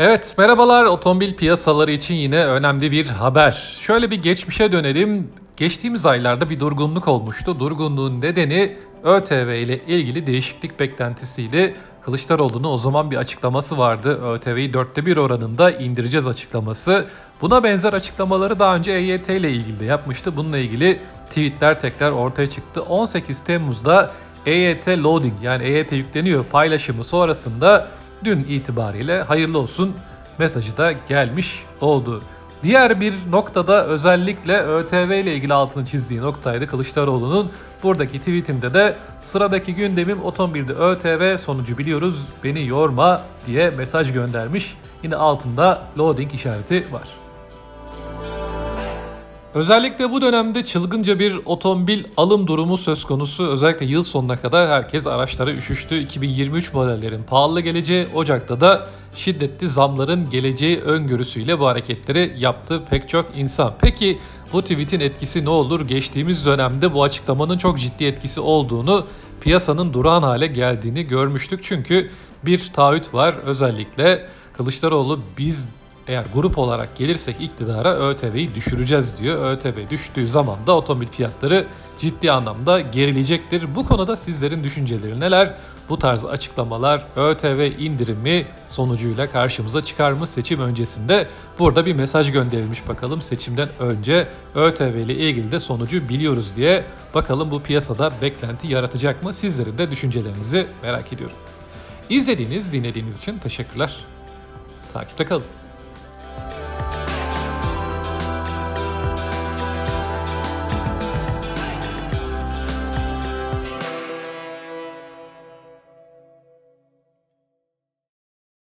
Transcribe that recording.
Evet, merhabalar. Otomobil piyasaları için yine önemli bir haber. Şöyle bir geçmişe dönelim. Geçtiğimiz aylarda bir durgunluk olmuştu. Durgunluğun nedeni ÖTV ile ilgili değişiklik beklentisiydi. Kılıçdaroğlu'nun o zaman bir açıklaması vardı. ÖTV'yi dörtte bir oranında indireceğiz açıklaması. Buna benzer açıklamaları daha önce EYT ile ilgili de yapmıştı. Bununla ilgili tweetler tekrar ortaya çıktı. 18 Temmuz'da EYT loading yani EYT yükleniyor paylaşımı sonrasında dün itibariyle hayırlı olsun mesajı da gelmiş oldu. Diğer bir noktada özellikle ÖTV ile ilgili altını çizdiği noktaydı Kılıçdaroğlu'nun. Buradaki tweetinde de sıradaki gündemim otomobilde ÖTV sonucu biliyoruz beni yorma diye mesaj göndermiş. Yine altında loading işareti var. Özellikle bu dönemde çılgınca bir otomobil alım durumu söz konusu. Özellikle yıl sonuna kadar herkes araçlara üşüştü. 2023 modellerin pahalı geleceği, Ocak'ta da şiddetli zamların geleceği öngörüsüyle bu hareketleri yaptı pek çok insan. Peki bu tweetin etkisi ne olur? Geçtiğimiz dönemde bu açıklamanın çok ciddi etkisi olduğunu, piyasanın durağan hale geldiğini görmüştük. Çünkü bir taahhüt var özellikle Kılıçdaroğlu biz eğer grup olarak gelirsek iktidara ÖTV'yi düşüreceğiz diyor. ÖTV düştüğü zaman da otomobil fiyatları ciddi anlamda gerileyecektir. Bu konuda sizlerin düşünceleri neler? Bu tarz açıklamalar ÖTV indirimi sonucuyla karşımıza çıkar mı seçim öncesinde? Burada bir mesaj gönderilmiş bakalım seçimden önce ÖTV ile ilgili de sonucu biliyoruz diye. Bakalım bu piyasada beklenti yaratacak mı? Sizlerin de düşüncelerinizi merak ediyorum. İzlediğiniz, dinlediğiniz için teşekkürler. Takipte kalın.